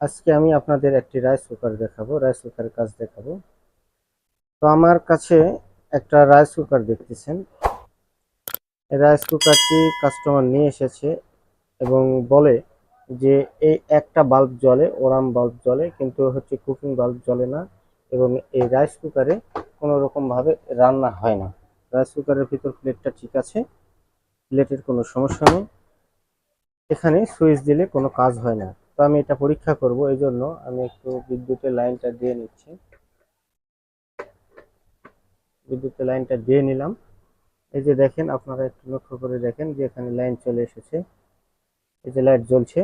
আজকে আমি আপনাদের একটি রাইস কুকার দেখাবো রাইস কুকারের কাজ দেখাবো। তো আমার কাছে একটা রাইস কুকার দেখতেছেন। রাইস কুকারটি কাস্টমার নিয়ে এসেছে এবং বলে যে, এই একটা বাল্ব জ্বলে, ওরাম বাল্ব জ্বলে, কিন্তু হচ্ছে কুকিং বাল্ব জ্বলে না এবং এই রাইস কুকারে কোনো রকম ভাবে রান্না হয় না। রাইস কুকারের ভিতর প্লেটটা ঠিক আছে প্লেটের কোনো সমস্যা নেই। এখানে সুইচ দিলে কোনো কাজ হয় না। তো আমি এটা পরীক্ষা করব, এই জন্য আমি একটু বিদ্যুতের লাইনটা দিয়ে নিচ্ছি। বিদ্যুতের লাইনটা দিয়ে নিলাম। এই যে দেখেন, আপনারা একটু লক্ষ্য করে দেখেন যে এখানে লাইন চলে এসেছে। এই যে লাইট জ্বলছে।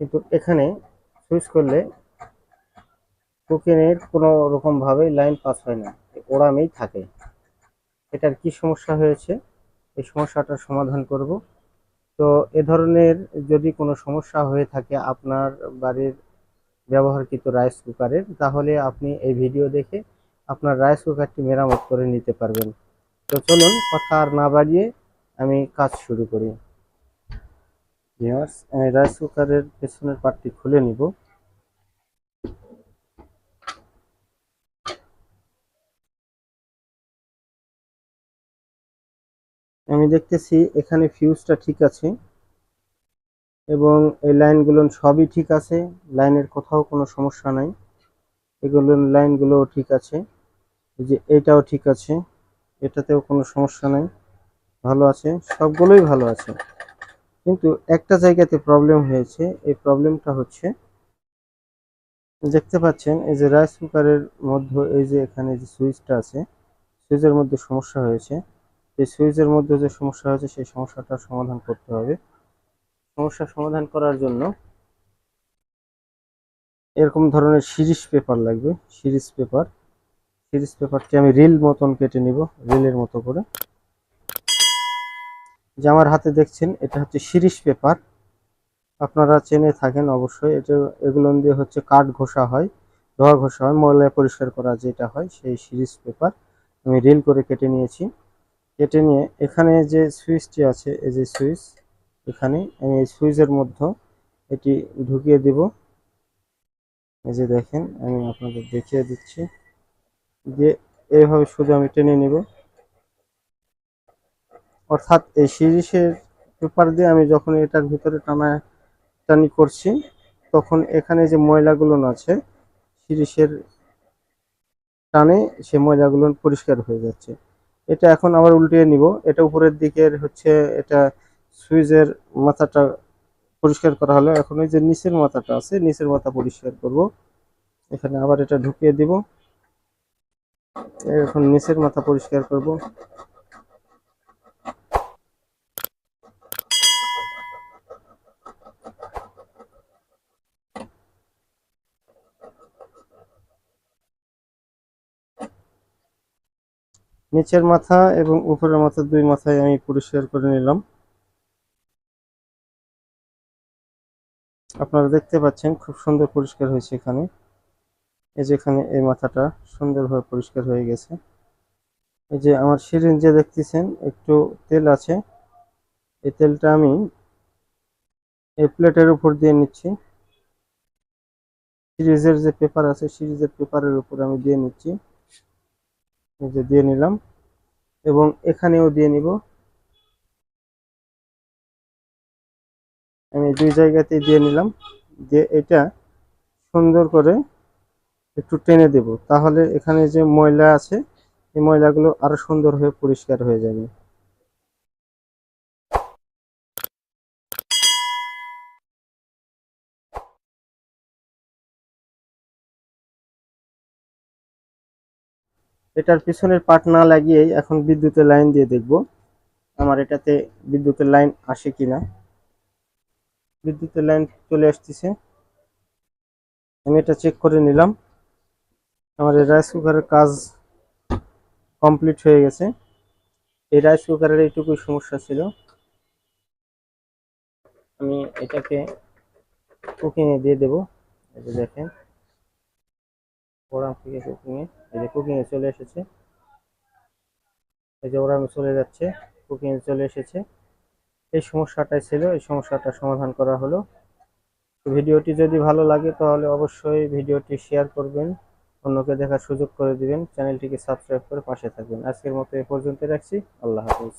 কিন্তু এখানে সুইচ করলে কুকিংয়ের কোনো রকম ভাবে লাইন পাস হয় না ওরামেই থাকে। এটার কি সমস্যা হয়েছে? এই সমস্যাটার সমাধান করব। তো এ ধরনের যদি কোনো সমস্যা হয়ে থাকে আপনার বাড়ির ব্যবহারকৃত রাইস কুকারের তাহলে আপনি এই ভিডিও দেখে আপনার রাইস কুকারটি মেরামত করে নিতে পারবেন। তো চলুন কথা আর না বাড়িয়ে আমি কাজ শুরু করি। রাইস কুকারের পেছনের পার্টটি খুলে নিব। আমি দেখতেছি এখানে ফিউজটা ঠিক আছে, এবং এই লাইনগুলো সবই ঠিক আছে লাইনের কোথাও কোনো সমস্যা নাই। এগুলো লাইনগুলোও ঠিক আছে যে এটাও ঠিক আছে, এটাতেও কোনো সমস্যা নাই, ভালো আছে, সবগুলোই ভালো আছে। কিন্তু একটা জায়গাতে প্রবলেম হয়েছে, এই প্রবলেমটা হচ্ছে, দেখতে পাচ্ছেন, এই যে রাইস কুকারের মধ্যে, এই যে এখানে যে সুইচটা আছে সুইচের মধ্যে সমস্যা হয়েছে। এই সুইচের মধ্যে যে সমস্যা হয়েছে, সেই সমস্যাটার সমাধান করতে হবে। সমস্যা সমাধান করার জন্য এরকম ধরনের সিরিজ পেপার লাগবে, সিরিজ পেপার। সিরিজ পেপারটি আমি রিল মতন কেটে নিব, রিলের মতো করে। যে আমার হাতে দেখছেন, এটা হচ্ছে সিরিজ পেপার। আপনারা চেনে থাকেন অবশ্যই, এটা এগুলো দিয়ে হচ্ছে কাঠ ঘষা হয়, ধোয়া ঘষা হয়, ময়লা পরিষ্কার করা যেটা হয়, সেই সিরিজ পেপার আমি রিল করে কেটে নিয়েছি। কেটে নিয়ে এখানে যে সুইচটি আছে, এই যে সুইচ, এখানে আমি এই সুইচের মধ্যে এটি ঢুকিয়ে দিব। এই যে দেখেন, আমি আপনাদের দেখিয়ে দিচ্ছি যে এইভাবে শুধু আমি টেনে নিব। অর্থাৎ এই সিরিজের পেপার দিয়ে আমি যখন এটার ভিতরে টানা টানি করছি, তখন এখানে যে ময়লাগুলো আছে, সিরিজের টানে সে ময়লাগুলো পরিষ্কার হয়ে যাচ্ছে। এটা এখন আবার উল্টিয়ে নিব। এটা উপরের দিকের হচ্ছে এটা সুইচের মাথাটা পরিষ্কার করা হলো। এখন ওই যে নিচের মাথাটা আছে, নিচের মাথা পরিষ্কার করব। এখানে আবার এটা ঢুকিয়ে দিব। এখন নিচের মাথা পরিষ্কার করব। নিচের মাথা এবং উপরের মাথা দুই মাথায় আমি পরিষ্কার করে নিলাম। আপনারা দেখতে পাচ্ছেন খুব সুন্দর পরিষ্কার হয়েছে এখানে। এই যে এখানে এই মাথাটা সুন্দরভাবে পরিষ্কার হয়ে গেছে। এই যে আমার সিরিঞ্জে দেখতেছেন, একটু তেল আছে। এই তেলটা আমি এই প্লেটের উপর দিয়ে নিচ্ছি। সিরিজের যে পেপার আছে, সিরিজের পেপারের উপর আমি দিয়ে নিচ্ছি। যে দিয়ে নিলাম। এবং এখানেও দিয়ে নিব। আমি দুই জায়গাতে দিয়ে নিলাম। দিয়ে এটা সুন্দর করে একটু টেনে দেব। তাহলে এখানে যে ময়লা আছে, এই ময়লাগুলো আরও সুন্দর হয়ে পরিষ্কার হয়ে যাবে। এটার পিছনের পার্ট না লাগিয়েই এখন বিদ্যুতের লাইন দিয়ে দেখব আমার এটাতে বিদ্যুতের লাইন আসে কিনা। বিদ্যুতের লাইন চলে আসতেছে। আমি এটা চেক করে নিলাম। আমার এই রাইস কুকারের কাজ কমপ্লিট হয়ে গেছে। এই রাইস কুকারের এইটুকুই সমস্যা ছিল। আমি এটাকে কুকিংয়ে দিয়ে দেবো। দেখেন। ওরাম থেকে কুকিংয়ে এই যে কুকিংয়ে চলে এসেছে। এই যে ওরামে চলে যাচ্ছে কুকিংয়ে চলে এসেছে। এই সমস্যাটাই ছিল, এই সমস্যাটা সমাধান করা হলো। ভিডিওটি যদি ভালো লাগে তাহলে অবশ্যই ভিডিওটি শেয়ার করবেন, অন্যকে দেখার সুযোগ করে দিবেন। চ্যানেলটিকে সাবস্ক্রাইব করে পাশে থাকবেন। আজকের মতো এ পর্যন্ত রাখছি। আল্লাহ হাফেজ।